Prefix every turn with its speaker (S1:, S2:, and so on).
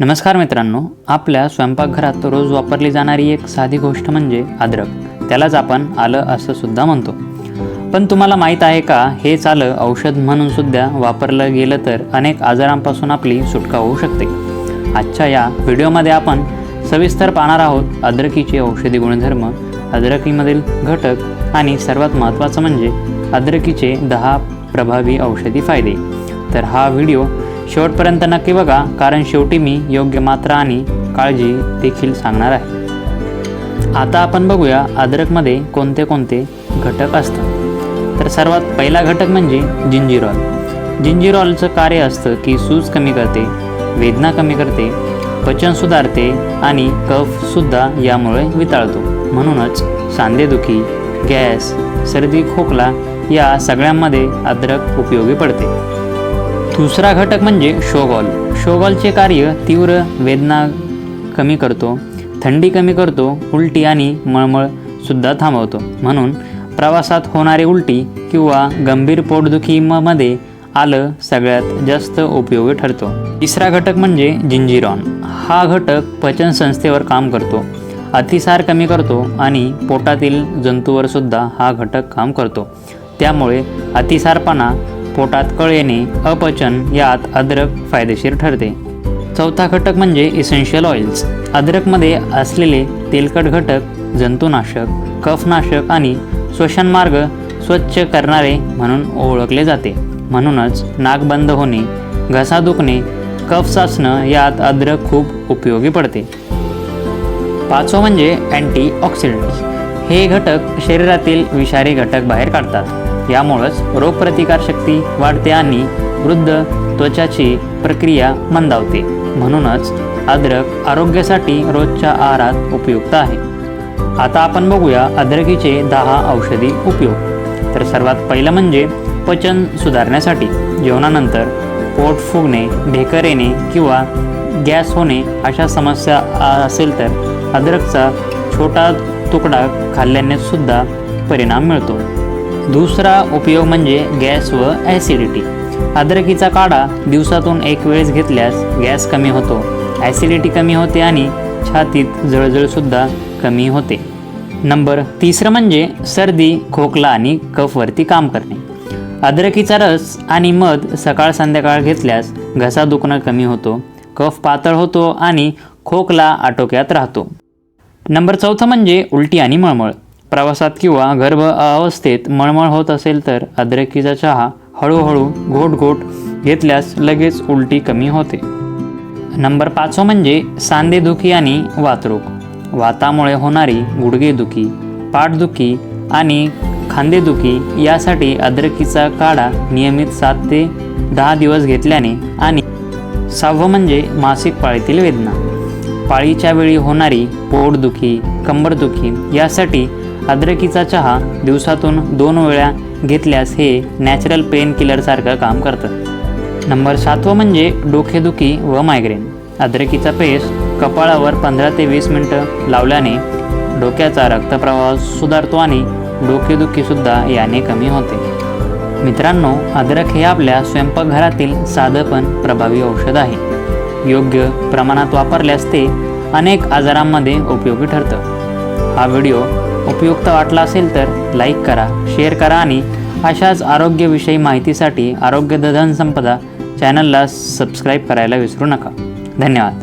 S1: नमस्कार मित्रांनो आपल्या स्वयंपाकघरात रोज वापरली जाणारी एक साधी गोष्ट म्हणजे अद्रक. त्यालाच आपण आलं असं सुद्धा म्हणतो. पण तुम्हाला माहीत आहे का हेच आलं औषध म्हणून सुद्धा वापरलं गेलं तर अनेक आजारांपासून आपली सुटका होऊ शकते. आजच्या या व्हिडिओमध्ये आपण सविस्तर पाहणार आहोत अद्रकीचे औषधी गुणधर्म अद्रकीमधील घटक आणि सर्वात महत्त्वाचं म्हणजे अद्रकीचे दहा प्रभावी औषधी फायदे. तर हा व्हिडिओ शेवटपर्यंत नक्की बघा कारण शेवटी मी योग्य मात्रा आणि काळजी देखील सांगणार आहे. आता आपण बघूया अद्रकमध्ये कोणते कोणते घटक असतात. तर सर्वात पहिला घटक म्हणजे जिंजिरॉल. जिंजिरॉलचं कार्य असतं की सूज कमी करते वेदना कमी करते पचन सुधारते आणि कफसुद्धा यामुळे वितळतो. म्हणूनच सांधेदुखी गॅस सर्दी खोकला या सगळ्यांमध्ये अद्रक उपयोगी पडते. दुसरा घटक म्हणजे शोगॉल. शोगॉलचे कार्य तीव्र वेदना कमी करतो थंडी कमी करतो उलटी आणि मळमळसुद्धा थांबवतो. म्हणून प्रवासात होणारी उलटी किंवा गंभीर पोटदुखीमध्ये आलं सगळ्यात जास्त उपयोगी ठरतो. तिसरा घटक म्हणजे जिंजिरॉन. हा घटक पचन संस्थेवर काम करतो अतिसार कमी करतो आणि पोटातील जंतूवर सुद्धा हा घटक काम करतो. त्यामुळे अतिसारपणा पोटात कळ येणे अपचन यात अद्रक फायदेशीर ठरते. चौथा घटक म्हणजे इसेन्शियल ऑइल्स अद्रकमध्ये असलेले तेलकट घटक जंतुनाशक कफनाशक आणि श्वसनमार्ग स्वच्छ करणारे म्हणून ओळखले जाते. म्हणूनच नाक बंद होणे घसा दुखणे कफ साचणं यात अद्रक खूप उपयोगी पडते. पाचवं म्हणजे अँटीऑक्सिडंट्स हे घटक शरीरातील विषारी घटक बाहेर काढतात. यामुळंच रोगप्रतिकारशक्ती वाढते आणि वृद्ध त्वचाची प्रक्रिया मंदावते. म्हणूनच अद्रक आरोग्यासाठी रोजच्या आहारात उपयुक्त आहे. आता आपण बघूया अद्रकीचे दहा औषधी उपयोग. तर सर्वात पहिलं म्हणजे पचन सुधारण्यासाठी. जेवणानंतर पोट फुगणे ढेकर येणे किंवा गॅस होणे अशा समस्या असेल तर अद्रकचा छोटा तुकडा खाल्ल्याने सुद्धा परिणाम मिळतो. दुसरा उपयोग म्हणजे गॅस व ॲसिडिटी. अद्रकीचा काढा दिवसातून एक वेळेस घेतल्यास गॅस कमी होतो ॲसिडिटी कमी होते आणि छातीत जळजळसुद्धा कमी होते. नंबर तिसरं म्हणजे सर्दी खोकला आणि कफवरती काम करणे. अद्रकीचा रस आणि मध सकाळ संध्याकाळ घेतल्यास घसा दुखणं कमी होतो कफ पातळ होतो आणि खोकला आटोक्यात राहतो. नंबर चौथं म्हणजे उलटी आणि मळमळ. प्रवासात किंवा गर्भ अवस्थेत मळमळ होत असेल तर अद्रकीचा चहा हळूहळू घोट घोट घेतल्यास लगेच उलटी कमी होते. नंबर पाचवं म्हणजे सांधेदुखी आणि वातरोग. वातामुळे होणारी गुडघेदुखी पाठदुखी आणि खांदेदुखी यासाठी अद्रकीचा काढा नियमित सात ते दहा दिवस घेतल्याने आणि सहावं म्हणजे मासिक पाळीतील वेदना. पाळीच्या वेळी होणारी पोटदुखी कंबरदुखी यासाठी अद्रकीचा चहा दिवसातून दोन वेळा घेतल्यास हे नॅचरल पेन किलरसारखं काम करतं. नंबर सातवं म्हणजे डोकेदुखी व मायग्रेन अद्रकीचा पेस्ट कपाळावर पंधरा ते वीस मिनटं लावल्याने डोक्याचा रक्तप्रवाह सुधारतो आणि डोकेदुखीसुद्धा याने कमी होते. मित्रांनो अद्रक हे आपल्या स्वयंपाकघरातील साधं पण प्रभावी औषध आहे. योग्य प्रमाणात वापरल्यास ते अनेक आजारांमध्ये उपयोगी ठरतं. हा व्हिडिओ उपयुक्त वाटला असेल तर लाईक करा शेअर करा आणि अशाच आरोग्यविषयी माहितीसाठी आरोग्य धन संपदा चॅनलला सबस्क्राईब करायला विसरू नका. धन्यवाद.